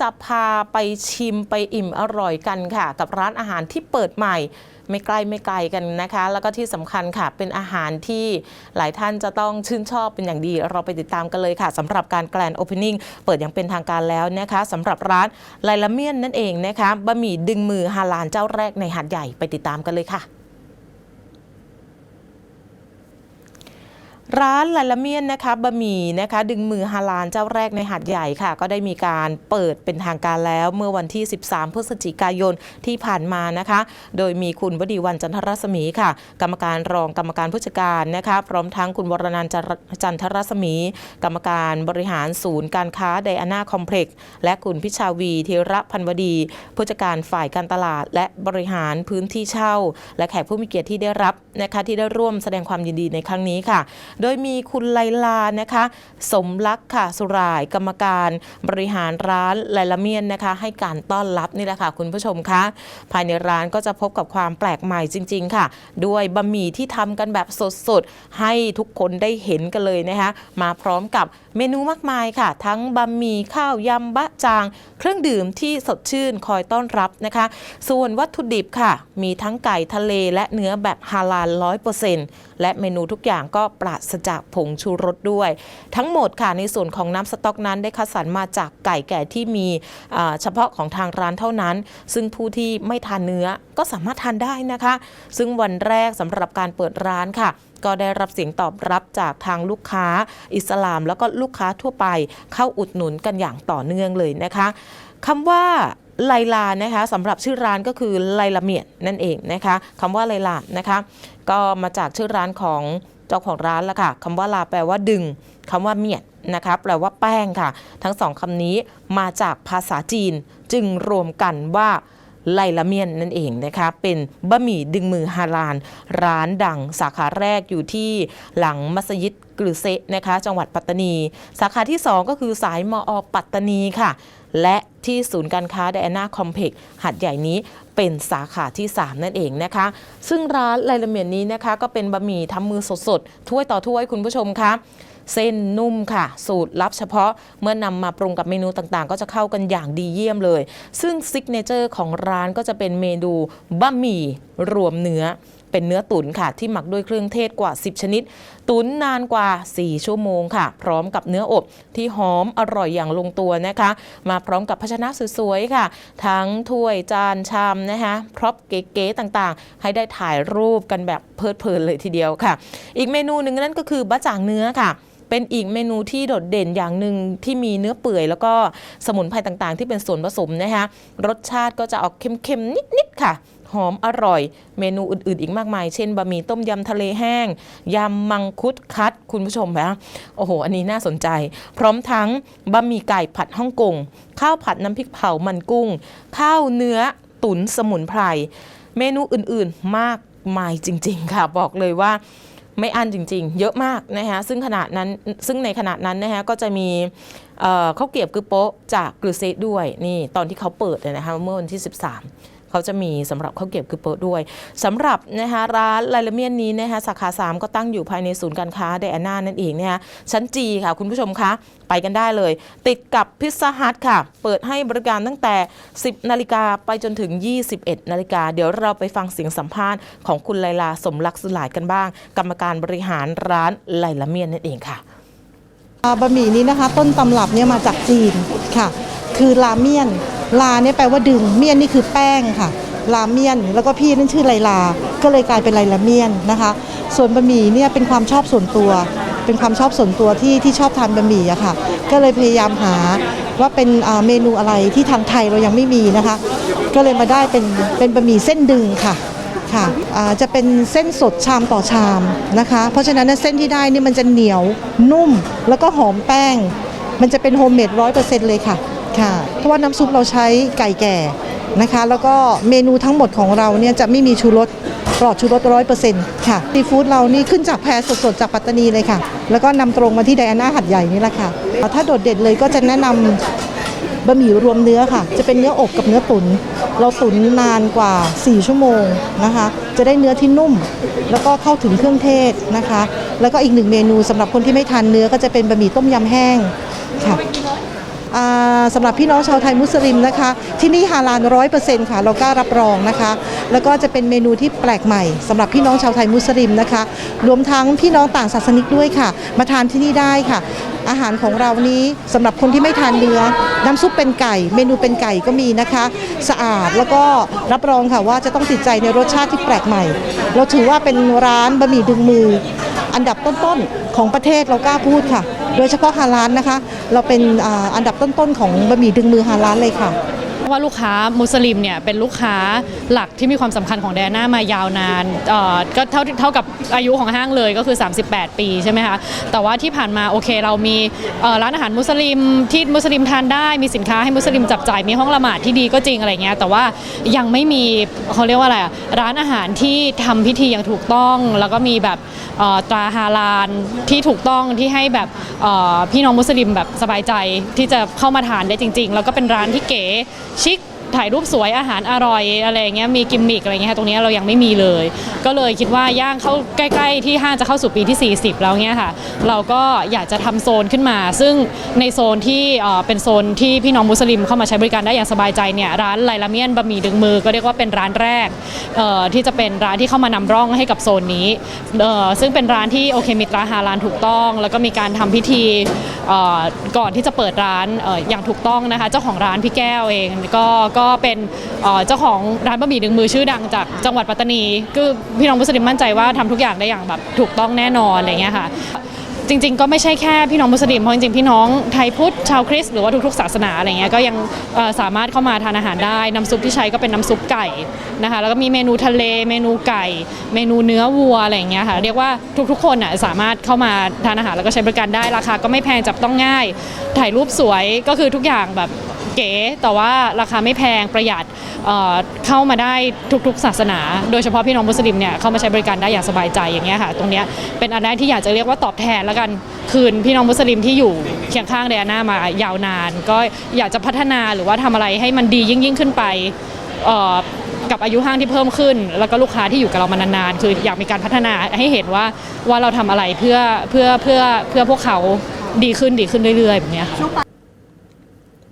จะพาไปชิมไปอิ่มอร่อยกันค่ะ กับร้านอาหารที่เปิดใหม่ไม่ใกล้ไม่ไกลกันนะคะ แล้วก็ที่สำคัญค่ะ เป็นอาหารที่หลายท่านจะต้องชื่นชอบเป็นอย่างดี เราไปติดตามกันเลยค่ะสำหรับการแกลนโอเพนนิ่งเปิดอย่างเป็นทางการแล้วนะคะสำหรับร้านไลลาเมียนนั่นเองนะคะบะหมี่ดึงมือฮาลานเจ้าแรกในหาดใหญ่ไปติดตามกันเลยค่ะ ร้านลาลาเมียนนะคะบะหมี่นะคะ ดึงมือฮาลานเจ้าแรกในหาดใหญ่ค่ะ ก็ได้มีการเปิดเป็นทางการแล้วเมื่อวันที่ 13 พฤศจิกายนที่ผ่านมานะคะ โดยมีคุณวดีวันจันทรศมีค่ะ กรรมการรองกรรมการผู้จัดการนะคะ พร้อมทั้งคุณวรนันท์จันทรศมี กรรมการบริหารศูนย์การค้าไดอาน่าคอมเพล็กซ์และคุณพิชาวีธีระพันวดี ผู้จัดการฝ่ายการตลาด และบริหารพื้นที่เช่า และแขกผู้มีเกียรติที่ได้รับนะคะที่ได้ร่วมแสดงความยินดีในครั้งนี้ค่ะโดยมีคุณไลลานะคะ สมรักค่ะสุรายกรรมการบริหารร้านไลลาเมียนนะคะ ให้การต้อนรับนี่แหละค่ะคุณผู้ชมคะภายในร้านก็จะพบกับความแปลกใหม่จริง ๆ ค่ะ ด้วยบะหมี่ที่ทำกันแบบสดๆ ให้ทุกคนได้เห็นกันเลยนะคะ มาพร้อมกับเมนูมากมายค่ะ ทั้งบะหมี่ข้าวยำบะจาง เครื่องดื่มที่สดชื่นคอยต้อนรับนะคะ ส่วนวัตถุดิบค่ะ มีทั้งไก่ทะเลและเนื้อแบบฮาลาลร้อยเปอร์เซ็นต์และเมนูทุกอย่างก็ปราศจากผงชูรสด้วย ทั้งหมดค่ะในส่วนของน้ำสต๊อกนั้นได้คัดสรรมาจากไก่แก่ที่มีเฉพาะของทางร้านเท่านั้น ซึ่งผู้ที่ไม่ทานเนื้อก็สามารถทานได้นะคะ ซึ่งวันแรกสำหรับการเปิดร้านค่ะก็ได้รับเสียงตอบรับจากทางลูกค้าอิสลาม แล้วก็ลูกค้าทั่วไปเข้าอุดหนุนกันอย่างต่อเนื่องเลยนะคะคำว่าไลลานะคะสำหรับชื่อร้านก็คือไลลาเมียดนั่นเองนะคะคำว่าไลลานะคะ ก็มาจากชื่อร้านของ จ้าของร้านละค่ะคำว่าลาแปลว่าดึงคำว่าเมียดนะคะแปลว่าแป้งค่ะ ทั้งสองคำนี้มาจากภาษาจีนจึงรวมกันว่าไลลาเมียนนั่นเองนะคะเป็นบะหมี่ดึงมือฮาลาน ร้านดังสาขาแรกอยู่ที่หลังมัสยิดกลือเซะนะคะ จังหวัดปัตตานี สาขาที่ 2 ก็คือสายมอปัตตานีค่ะ และที่ศูนย์การค้าไดอาน่าคอมเพล็กซ์หัดใหญ่นี้เป็นสาขาที่ 3 นั่นเองนะคะ ซึ่งร้านไลลเมียนนี้นะคะก็เป็นบะหมี่ทำมือสดๆ ถ้วยต่อถ้วยคุณผู้ชมคะเส้นนุ่มค่ะ สูตรลับเฉพาะเมื่อนำมาปรุงกับเมนูต่างๆ ก็จะเข้ากันอย่างดีเยี่ยมเลย ซึ่งซิกเนเจอร์ของร้านก็จะเป็นเมนูบะหมี่รวมเนื้อ เป็นเนื้อตุ๋นค่ะ ที่หมักด้วยเครื่องเทศกว่า 10 ชนิด ตุ๋นนานกว่า 4 ชั่วโมงค่ะ พร้อมกับเนื้ออบที่หอมอร่อยอย่างลงตัวนะคะ มาพร้อมกับภาชนะสวยๆค่ะ ทั้งถ้วยจานชามนะคะพร็อพเก๋ๆต่างๆ ให้ได้ถ่ายรูปกันแบบเพลิดเพลินเลยทีเดียวค่ะ อีกเมนูหนึ่งนั่นก็คือบะจ่างเนื้อค่ะเป็นอีกเมนูที่โดดเด่นอย่างหนึ่งที่มีเนื้อเปื่อยแล้วก็สมุนไพรต่างๆ ที่เป็นส่วนผสมนะคะรสชาติก็จะออกเค็มๆนิดๆค่ะ หอมอร่อย เมนูอื่น ๆ อีกมากมาย เช่นบะหมี่ต้มยำทะเลแห้งยำมังคุดคัด คุณผู้ชมนะโอ้โห อันนี้น่าสนใจ พร้อมทั้งบะหมี่ไก่ผัดฮ่องกงข้าวผัดน้ำพริกเผามันกุ้ง ข้าวเนื้อตุ๋นสมุนไพรเมนูอื่นๆมากมายจริง ๆ ค่ะบอกเลยว่าไม่อั้นจริง ๆ เยอะมากนะคะซึ่งขณะนั้นซึ่งในขณะนั้นนะคะก็จะมีเข้าวเกียบกึโปะจากกรือเซด้วยนี่ตอนที่เขาเปิดเลยนะคะเมื่อวันที่ 13 เขาจะมีสำหรับข้าวเกรียบกึโปะด้วยสำหรับนะคะร้านไลลเมียนนี้นะคะสาขา 3 ก็ตั้งอยู่ภายในศูนย์การค้าไดอาน่านั่นเองนะคะชั้นจีค่ะคุณผู้ชมคะไปกันได้เลย ติดกับพิซซ่าฮัทค่ะ เปิดให้บริการตั้งแต่ 10 นาฬิกาไปจนถึง 21 นาฬิกา เดี๋ยวเราไปฟังเสียงสัมภาษณ์ของคุณไลลาสมรักสุหลายกันบ้าง กรรมการบริหารร้านไลลเมียนนั่นเองค่ะบะหมี่นี้นะคะต้นตำรับเนี่ยมาจากจีนค่ะ คือลาเมียน ลาเนี่ยแปลว่าดึงเมียนนี่คือแป้งค่ะลาเมียน แล้วก็พี่นั่นชื่อไลลา ก็เลยกลายเป็นไลลาเมียนนะคะ ส่วนบะหมี่เนี่ยเป็นความชอบส่วนตัว เป็นความชอบส่วนตัวที่ที่ชอบทานบะหมี่อะค่ะ ก็เลยพยายามหาว่าเป็นเมนูอะไรที่ทางไทยเรายังไม่มีนะคะ ก็เลยมาได้เป็นเป็นบะหมี่เส้นดึงค่ะค่ะอ่าจะเป็นเส้นสดชามต่อชามนะคะ เพราะฉะนั้นเส้นที่ได้นี่มันจะเหนียวนุ่มแล้วก็หอมแป้ง มันจะเป็นโฮมเมดร้อยเปอร์เซ็นต์เลยค่ะ ค่ะ เพราะว่าน้ำซุปเราใช้ไก่แก่นะคะ แล้วก็เมนูทั้งหมดของเราเนี่ยจะไม่มีชูรสปลอดชูรสร้อยเปอร์เซ็นต์ค่ะซีฟู้ดเรานี่ขึ้นจากแพสดๆ จากปัตตานีเลยค่ะ แล้วก็นำตรงมาที่ไดอาน่าหัดใหญ่นี่แหละค่ะ ถ้าโดดเด่นเลยก็จะแนะนำบะหมี่รวมเนื้อค่ะ จะเป็นเนื้ออกกับเนื้อตุน เราตุนนานกว่า 4 ชั่วโมงนะคะ จะได้เนื้อที่นุ่ม แล้วก็เข้าถึงเครื่องเทศนะคะ แล้วก็อีกหนึ่งเมนูสำหรับคนที่ไม่ทานเนื้อก็จะเป็นบะหมี่ต้มยำแห้งค่ะ สำหรับพี่น้องชาวไทยมุสลิมนะคะ ที่นี่ฮาลาลร้อยเปอร์เซ็นต์ค่ะ เรากล้ารับรองนะคะ แล้วก็จะเป็นเมนูที่แปลกใหม่สำหรับพี่น้องชาวไทยมุสลิมนะคะ รวมทั้งพี่น้องต่างศาสนิกด้วยค่ะ มาทานที่นี่ได้ค่ะ อาหารของเรานี้สำหรับคนที่ไม่ทานเนื้อน้ำซุปเป็นไก่ เมนูเป็นไก่ก็มีนะคะ สะอาดแล้วก็รับรองค่ะว่าจะต้องติดใจในรสชาติที่แปลกใหม่ เราถือว่าเป็นร้านบะหมี่ดึงมือ อันดับต้นๆของประเทศเรากล้าพูดค่ะ โดยเฉพาะฮาลานนะคะ เราเป็นอันดับต้นๆของบะหมี่ดึงมือฮาลานเลยค่ะ ว่าลูกค้ามุสลิมเนี่ยเป็นลูกค้าหลักที่มีความสำคัญของแดน่ามายาวนานก็เท่าเท่ากับอายุของห้างเลยก็คือ 38 ปีใช่ไหมคะแต่ว่าที่ผ่านมาโอเคเรามีร้านอาหารมุสลิมที่มุสลิมทานได้มีสินค้าให้มุสลิมจับจ่ายมีห้องละหมาดที่ดีก็จริงอะไรเงี้ยแต่ว่ายังไม่มีเขาเรียกว่าอะไรร้านอาหารที่ทำพิธีอย่างถูกต้อง แล้วก็มีแบบตราฮาลาลที่ถูกต้องที่ให้แบบพี่น้องมุสลิมแบบสบายใจที่จะเข้ามาทานได้จริง ๆ แล้วก็เป็นร้านที่เก๋ชิค ถ่ายรูปสวยอาหารอร่อยอะไรเงี้ยมีกิมมิกอะไรเงี้ยตรงนี้เรายังไม่มีเลย ก็เลยคิดว่าย่างเข้าใกล้ ๆ ที่ห้างจะเข้าสู่ปีที่ 40 แล้วเงี้ยค่ะ เราก็อยากจะทำโซนขึ้นมา ซึ่งในโซนที่เป็นโซนที่พี่น้องมุสลิมเข้ามาใช้บริการได้อย่างสบายใจเนี่ยร้านไลลาเมียนบะหมี่ดึงมือก็เรียกว่าเป็นร้านแรกที่จะเป็นร้านที่เข้ามานำร่องให้กับโซนนี้ ซึ่งเป็นร้านที่โอเคมีตราฮาลานถูกต้อง แล้วก็มีการทำพิธีก่อนที่จะเปิดร้านเอ่ออย่างถูกต้องนะคะ เจ้าของร้านพี่แก้วเองก็ก็เป็นเอ่อเจ้าของร้านบะหมี่ดึงมือชื่อดังจากจังหวัดปัตตานีคือพี่น้องมุสลิมมั่นใจว่าทำทุกอย่างได้อย่างแบบถูกต้องแน่นอนอะไรเงี้ยค่ะจริง ๆ ก็ไม่ใช่แค่พี่น้องมุสลิมเพราะจริงๆพี่น้องไทยพุทธชาวคริสต์หรือว่าทุกๆศาสนาอะไรเงี้ยก็ยังเอ่อสามารถเข้ามาทานอาหารได้น้ำซุปที่ใช้ก็เป็นน้ำซุปไก่นะคะแล้วก็มีเมนูทะเล เมนูไก่ เมนูเนื้อวัวอะไรอย่างเงี้ยค่ะเรียกว่าทุกๆคนน่ะสามารถเข้ามาทานอาหารแล้วก็ใช้บริการได้ราคาก็ไม่แพงจับต้องง่าย ถ่ายรูปสวยก็คือทุกอย่างแบบ เก๋แต่ว่าราคาไม่แพงประหยัดเอ่อเข้ามาได้ทุกๆ ศาสนา โดยเฉพาะพี่น้องมุสลิมเนี่ยเข้ามาใช้บริการได้อย่างสบายใจอย่างเงี้ยค่ะ ตรงเนี้ยเป็นอันแรกที่อยากจะเรียกว่าตอบแทนแล้วกันคืนพี่น้องมุสลิมที่อยู่เคียงข้างเดอาน่ามายาวนาน ก็อยากจะพัฒนาหรือว่าทำอะไรให้มันดียิ่งยิ่งๆขึ้นไปกับอายุห้างที่เพิ่มขึ้น แล้วก็ลูกค้าที่อยู่กับเรามานานๆ คืออยากมีการพัฒนาให้เห็นว่าว่าเราทำอะไรเพื่อเพื่อเพื่อเพื่อพวกเขาดีขึ้นดีขึ้นเรื่อยๆแบบเนี้ยค่ะ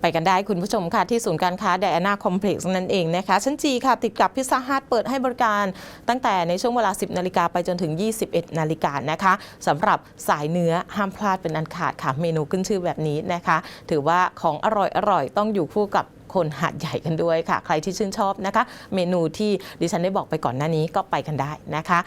ไปกันได้คุณผู้ชมค่ะ ที่ศูนย์การค้า d ดอาน่าคอมเพล็กซ์นั่นเองนะคะ ชั้นจีค่ะ ติดกับพิซซ่าฮัทเปิดให้บริการตั้งแต่ในช่วงเวลา 10 นาฬิกาไปจนถึง 21 นาฬิกานะคะสำหรับสายเนื้อห้ามพลาดเป็นอันขาดค่ะ เมนูขึ้นชื่อแบบนี้นะคะ ถือว่าของอร่อยอร่อยต้องอยู่คู่กับคนหาดใหญ่กันด้วยค่ะ ใครที่ชื่นชอบนะคะ เมนูที่ดิฉันได้บอกไปก่อนหน้านี้ก็ไปกันได้นะคะ